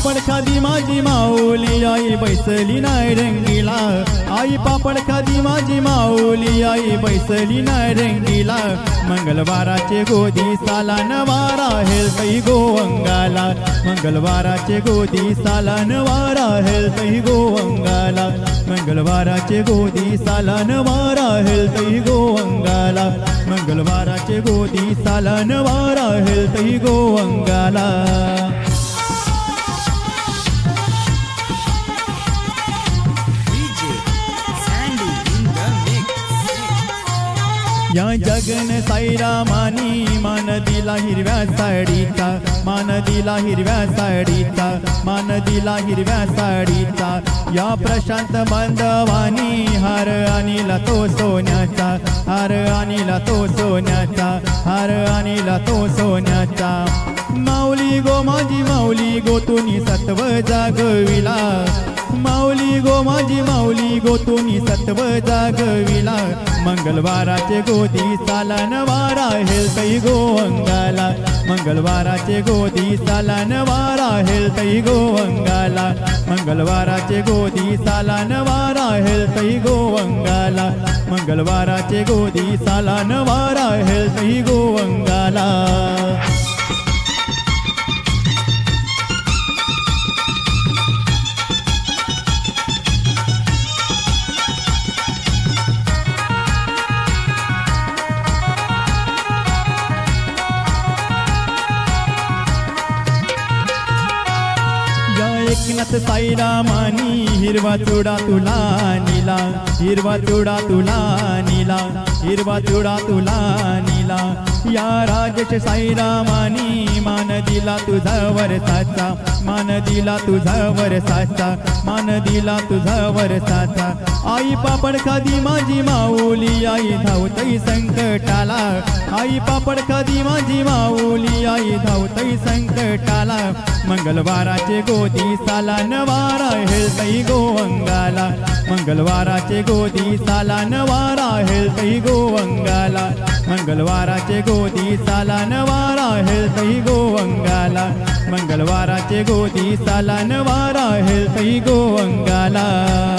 पापड खादी माझी माऊली आई बैसली नाही रंगीला. आई पापड खादी माझी माऊली आई बैसली नाही रंगीला. मंगळवाराचे गोदी साला नवारा हेलतई गोवंगाला. मंगळवाराचे गोदी साला नवारा हेलतई गोवंगाला. मंगळवाराचे गोदी साला नवारा हेलतई गोवंगाला. मंगळवाराचे गोदी साला नवारा हेलतई गो अंगाला या जगन साईरामानी मान दिला हिरव्या साडीचा. मान दिला हिरव्या साडीचा मान दिला हिरव्या साडीचा. या प्रशांत बांधवानी हार अनिल तो सोन्याचा. हार आणीला तो सोन्याचा हार अनिल तो सोन्याचा. माऊली गो माझी माऊली गो तुम्ही सत्व जागविला. माऊली गो माझी माऊली गो तुम्ही सत्व जागविला. मंगलवाराचे गोदी सालन वारा हेलतई गो अंगाला. मंगळवाराचे गोदी सालन वारा हेलतई गो अंगाला. मंगलवाराचे गोदी सालन वारा हेलतई गो अंगाला. मंगलवाराचे गोदी सालन वारा हेलतई गो अंगाला. एकनाथ साईरामानी हिरवा चुडा तुला नीला. हिरवा चुडा तुला नीला. हिरवा चुडा तुला नीला. या राजेश साईरामानी मान दिला तुझा वरसाचा मान दिला तुझा वरसाचा मान दिला तुझा वरसाचा. आई पापड खादी माझी माऊली आई धावतई संकटाला. आई पापड खादी माझी माऊली आई धावतई संकटाला. मंगलवाराचे गोदी साला नवारा हेळतई गो अंगाला मंगलवाराचे गोदी साला नवारा हेळतई गो अंगाला मंगलवाराचे गोदी साला नवारा हेळतई गो गो अंगाला. मंगळवाराचे गोदी साला नवारा हेलतई गोवंगाला